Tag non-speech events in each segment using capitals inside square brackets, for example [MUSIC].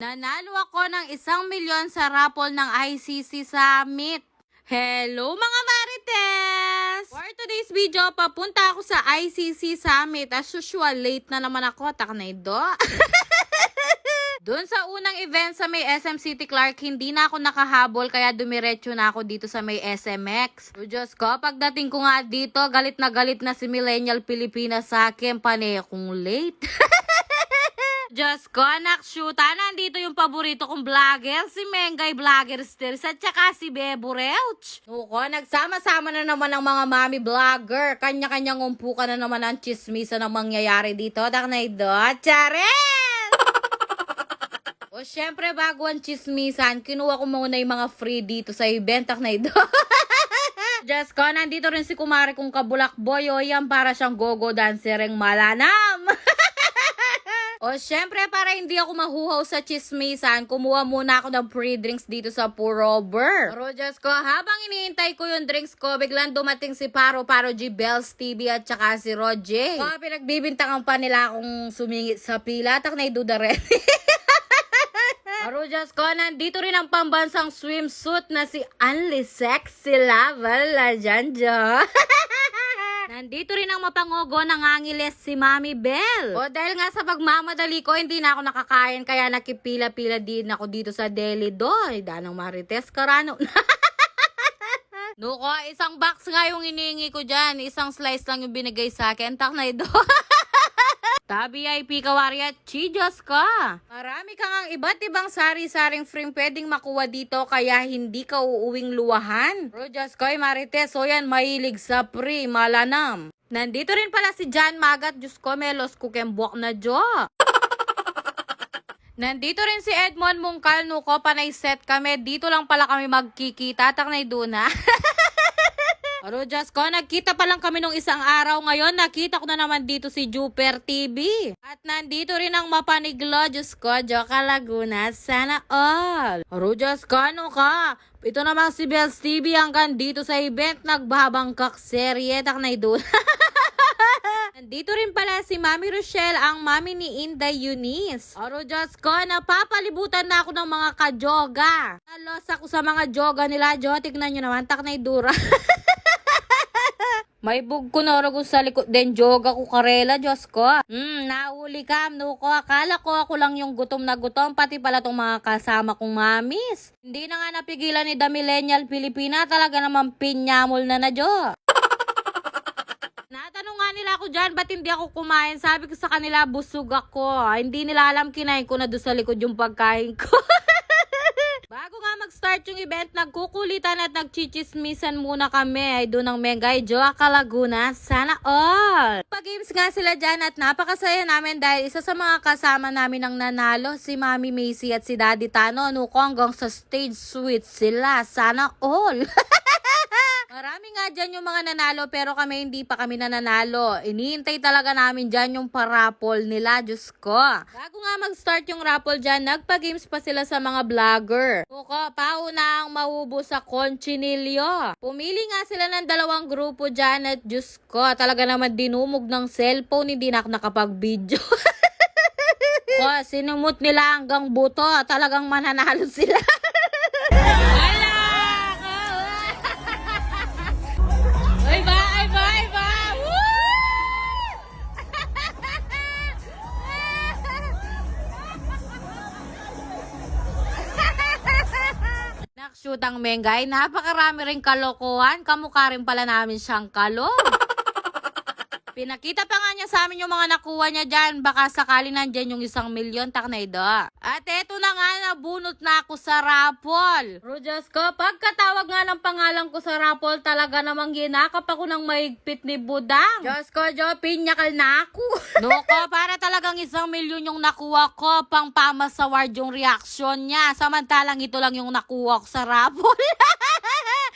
Nanalo ako ng isang milyon sa raffle ng ICC Summit. Hello mga Marites! For today's video, papunta ako sa ICC Summit. As usual, late na naman ako. Taknaydo. [LAUGHS] Doon sa unang event sa may SM City Clark, hindi na ako nakahabol kaya dumiretso na ako dito sa may SMX. So, Diyos ko, pagdating ko nga dito, galit na galit na si Millennial Pilipinas sa akin, panay akong late. [LAUGHS] Diyos ko, anak, shoota, nandito yung paborito kong vlogger, si Mengay Vlogger Stairs at saka si Bebo Reuch. Nuko, nagsama-sama na naman ang mga mami vlogger. Kanya-kanyang umpuka na naman ang chismisa na mangyayari dito. Daknay do, Chares! [LAUGHS] O syempre, bago ang chismisan, kinuha ko muna yung mga free dito sa event. Daknay do. [LAUGHS] Diyos ko, nandito rin si kumari kong kabulakboy. O yan, para siyang go-go dancereng malanam. [LAUGHS] O syempre, para hindi ako mahuhaw sa chismisan, kumuha muna ako ng free drinks dito sa Purover. Pero Diyos ko, habang iniintay ko yung drinks ko, biglang dumating si Paro Paro G. Bells TV at saka si Roger. O, pinagbibintangan pa nila akong sumingit sa pila. Tak na iduda rin. [LAUGHS] Pero Diyos ko, nandito rin ang pambansang swimsuit na si Unli Sexy Laval La [LAUGHS] Janjo. Nandito rin ang mapangogo ng angiles si Mami Bell. O dahil nga sa pagmamadali ko, hindi na ako nakakain kaya nakipila-pila din ako dito sa deli doy. Danang Marites Carano. [LAUGHS] Nuko, isang box nga yung inihingi ko dyan. Isang slice lang yung binigay sa akin. Tak na ito. [LAUGHS] Tabi IP kawari at chijos ka. Marami kang ang iba't ibang sari-saring frame pwedeng makuha dito kaya hindi ka uuwing luwahan. Bro, koy marites, so yan mahilig sa pre, malanam. Nandito rin pala si John Magat, Diyos ko, melos kukembok na jo. Nandito rin si Edmond Mungkal, nuko, panay set kami. Dito lang pala kami magkikita, taknay duna. [LAUGHS] Pero Diyos ko, nagkita pa lang kami nung isang araw. Ngayon, nakita ko na naman dito si Juper TV. At nandito rin ang mapaniglo, Diyos ko, Joka Laguna. Sana all. Pero Diyos ko, ano ka? Ito naman si Bells TV hanggang dito sa event. Nagbabangkak serye, taknay doon. [LAUGHS] Nandito rin pala si Mami Rochelle, ang mami ni Inday Eunice. Oro Diyos ko, napapalibutan na ako ng mga kajoga. Nalos ako sa mga joga nila, Jo. Tignan nyo naman, taknay dura. [LAUGHS] May bug ko na ko sa likod din joga ko karela, Diyos ko. Hmm, nauli ka, no ko. Akala ko ako lang yung gutom na gutom, pati pala tong mga kasama kong mamis. Hindi na nga napigilan ni The Millennial Pilipina, talaga naman pinyamol na na, Jo. [LAUGHS] Natanong nga nila ako dyan, ba't hindi ako kumain? Sabi ko sa kanila, busog ako. Hindi nila alam kinain ko na doon sa likod yung pagkain ko. [LAUGHS] Bago mag-start yung event, nagkukulitan at nagchichismisan muna kami. Ay doon ang Mengay Joa Kalaguna. Sana all! Pag-games nga sila dyan at napakasaya namin dahil isa sa mga kasama namin ang nanalo, si Mami Macy at si Daddy Tano. Ano ko hanggang sa stage suite sila. Sana all! [LAUGHS] Marami nga dyan yung mga nanalo pero kami hindi pa kami nananalo. Iniintay talaga namin dyan yung parapol nila, Diyos ko. Bago nga mag-start yung raffle dyan, nagpa-games pa sila sa mga vlogger. Buko, pauna ang mahubo sa Conchinilio. Pumili nga sila ng dalawang grupo dyan at Diyos ko, talaga naman dinumog ng cellphone, hindi na nakapag-video. [LAUGHS] ko, sinumot nila hanggang buto, talagang mananalo sila. [LAUGHS] Nakshoot ang Mengay, napakarami rin kalokohan. Kamukha rin pala namin siyang kalong. Pinakita pa nga niya sa amin yung mga nakuha niya dyan. Baka sakali nandyan yung isang milyon, taknaydo. At eto na nga, nabunot na ako sa rapol. Rojas ko, pagkatawag nga ng pangalan ko sa rapol, talaga namang ginakap ako ng mahigpit ni Budang. Diyos ko, Jo, pinyakal na ako. [LAUGHS] Noko, para talagang isang milyon yung nakuha ko, pang pamas award yung reaksyon niya. Samantalang ito lang yung nakuha ko sa rapol. [LAUGHS]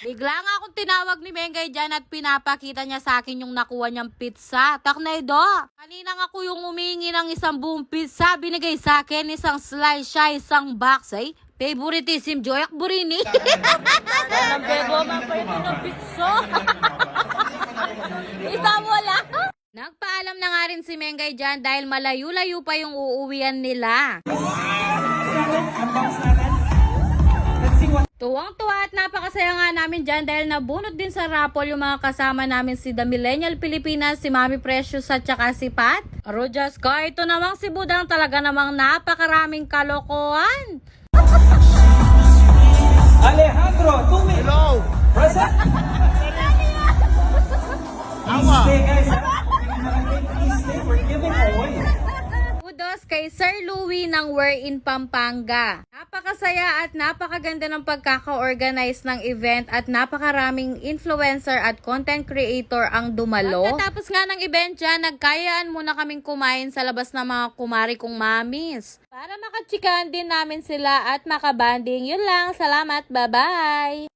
Bigla nga akong tinawag ni Mengay dyan at pinapakita niya sa akin yung nakuha niyang pizza. Taknaydo, kanina nga ako yung humingi ng isang buong pizza. Binigay sa akin isang slice siya, isang box. Ay, favoritism Joyak Burini. Ang bebo, mapaito ng pizza. [LAUGHS] Isa mo lang. Nagpaalam na nga rin si Mengay dyan dahil malayo-layo pa yung uuwian nila. natin. Tuwang-tuwa at napakasaya nga namin dyan dahil nabunot din sa raffle yung mga kasama namin si The Millennial Pilipinas, si Mami Precious at saka si Pat. Rojas ko, ito namang si Budang talaga namang napakaraming kalokohan. Alejandro kay Sir Louie ng We're in Pampanga. Napakasaya at napakaganda ng pagkaka-organize ng event at napakaraming influencer at content creator ang dumalo. Pagkatapos nga ng event dyan, nagkayaan muna kaming kumain sa labas ng mga kumari kong mamis. Para makachikaan din namin sila at makabanding. Yun lang. Salamat. Bye-bye!